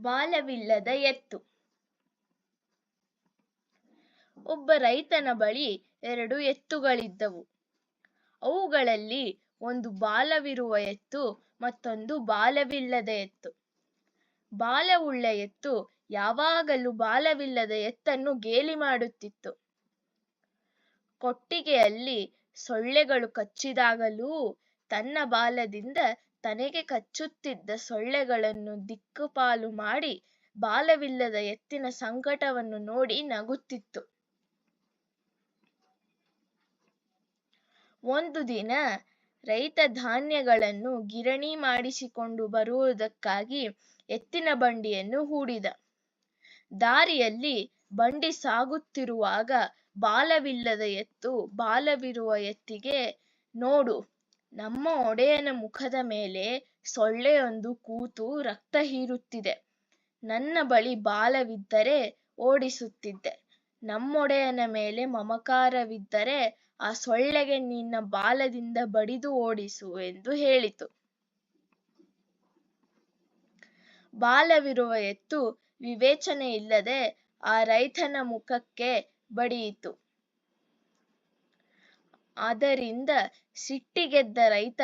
ಬಾಲವಿಲ್ಲದ ಎತ್ತು. ಒಬ್ಬ ರೈತನ ಬಳಿ ಎರಡು ಎತ್ತುಗಳಿದ್ದವು. ಅವುಗಳಲ್ಲಿ ಒಂದು ಬಾಲವಿರುವ ಎತ್ತು, ಮತ್ತೊಂದು ಬಾಲವಿಲ್ಲದ ಎತ್ತು. ಬಾಲವುಳ್ಳ ಎತ್ತು ಯಾವಾಗಲೂ ಬಾಲವಿಲ್ಲದ ಎತ್ತನ್ನು ಗೇಲಿ ಮಾಡುತ್ತಿತ್ತು. ಕೊಟ್ಟಿಗೆಯಲ್ಲಿ ಸೊಳ್ಳೆಗಳು ಕಚ್ಚಿದಾಗಲೂ ತನ್ನ ಬಾಲದಿಂದ ತನಗೆ ಕಚ್ಚುತ್ತಿದ್ದ ಸೊಳ್ಳೆಗಳನ್ನು ದಿಕ್ಕುಪಾಲು ಮಾಡಿ ಬಾಲವಿಲ್ಲದ ಎತ್ತಿನ ಸಂಕಟವನ್ನು ನೋಡಿ ನಗುತ್ತಿತ್ತು. ಒಂದು ದಿನ ರೈತ ಧಾನ್ಯಗಳನ್ನು ಗಿರಣಿ ಮಾಡಿಸಿಕೊಂಡು ಬರುವುದಕ್ಕಾಗಿ ಎತ್ತಿನ ಬಂಡಿಯನ್ನು ಹೂಡಿದ. ದಾರಿಯಲ್ಲಿ ಬಂಡಿ ಸಾಗುತ್ತಿರುವಾಗ ಬಾಲವಿಲ್ಲದ ಎತ್ತು ಬಾಲವಿರುವ ಎತ್ತಿಗೆ ನೋಡು ನಮ್ಮ ಒಡೆಯನ ಮುಖದ ಮೇಲೆ ಸೊಳ್ಳೆಯೊಂದು ಕೂತು ರಕ್ತ ಹೀರುತ್ತಿದೆ. ನನ್ನ ಬಳಿ ಬಾಲವಿದ್ದರೆ ಓಡಿಸುತ್ತಿದ್ದೆ. ನಮ್ಮೊಡೆಯನ ಮೇಲೆ ಮಮಕಾರವಿದ್ದರೆ ಆ ಸೊಳ್ಳೆಗೆ ನಿನ್ನ ಬಾಲದಿಂದ ಬಡಿದು ಓಡಿಸು ಎಂದು ಹೇಳಿತು. ಬಾಲವಿರುವ ಎತ್ತು ವಿವೇಚನೆಯಿಲ್ಲದೆ ಆ ರೈತನ ಮುಖಕ್ಕೆ ಬಡಿಯಿತು. ಅದರಿಂದ ಸಿಟ್ಟಿಗೆದ್ದ ರೈತ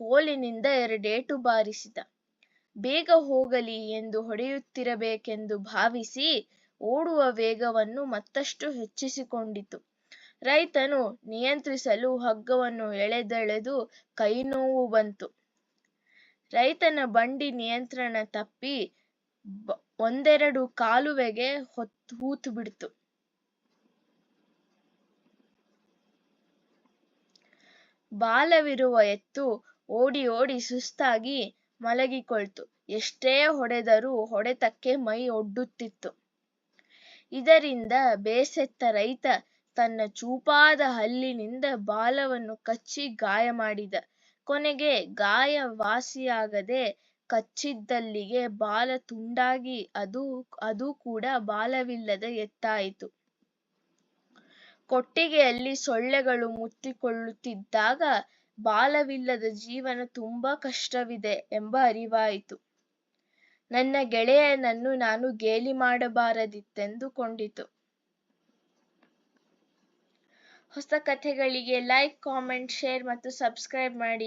ಕೋಲಿನಿಂದ ಎರಡೇಟು ಬಾರಿಸಿದ. ಬೇಗ ಹೋಗಲಿ ಎಂದು ಹೊಡೆಯುತ್ತಿರಬೇಕೆಂದು ಭಾವಿಸಿ ಓಡುವ ವೇಗವನ್ನು ಮತ್ತಷ್ಟು ಹೆಚ್ಚಿಸಿಕೊಂಡಿತು. ರೈತನು ನಿಯಂತ್ರಿಸಲು ಹಗ್ಗವನ್ನು ಎಳೆದೆಳೆದು ಕೈನೋವು ಬಂತು. ರೈತನ ಬಂಡಿ ನಿಯಂತ್ರಣ ತಪ್ಪಿ ಒಂದೆರಡು ಕಾಲುವೆಗೆ ಹೂತುಬಿಡ್ತು ಬಾಲವಿರುವ ಎತ್ತು ಓಡಿ ಓಡಿ ಸುಸ್ತಾಗಿ ಮಲಗಿಕೊಳ್ತು. ಎಷ್ಟೇ ಹೊಡೆದರೂ ಹೊಡೆತಕ್ಕೆ ಮೈ ಒಡ್ಡುತ್ತಿತ್ತು. ಇದರಿಂದ ಬೇಸೆತ್ತ ರೈತ ತನ್ನ ಚೂಪಾದ ಹಲ್ಲಿನಿಂದ ಬಾಲವನ್ನು ಕಚ್ಚಿ ಗಾಯ ಮಾಡಿದ. ಕೊನೆಗೆ ಗಾಯ ವಾಸಿಯಾಗದೆ ಕಚ್ಚಿದ್ದಲ್ಲಿಗೆ ಬಾಲ ತುಂಡಾಗಿ ಅದು ಅದು ಕೂಡ ಬಾಲವಿಲ್ಲದ ಎತ್ತಾಯಿತು. ಕೊಟ್ಟಿಗೆಯಲ್ಲಿ ಸೊಳ್ಳೆಗಳು ಮುತ್ತಿಕೊಳ್ಳುತ್ತಿದ್ದಾಗ ಬಾಲವಿಲ್ಲದ ಜೀವನ ತುಂಬಾ ಕಷ್ಟವಿದೆ ಎಂಬ ಅರಿವಾಯಿತು. ನನ್ನ ಗೆಳೆಯನನ್ನು ನಾನು ಗೇಲಿ ಮಾಡಬಾರದಿತ್ತೆಂದುಕೊಂಡಿತು. ಹೊಸ ಕಥೆಗಳಿಗೆ ಲೈಕ್ ಕಾಮೆಂಟ್ ಶೇರ್ ಮತ್ತು ಸಬ್ಸ್ಕ್ರೈಬ್ ಮಾಡಿ.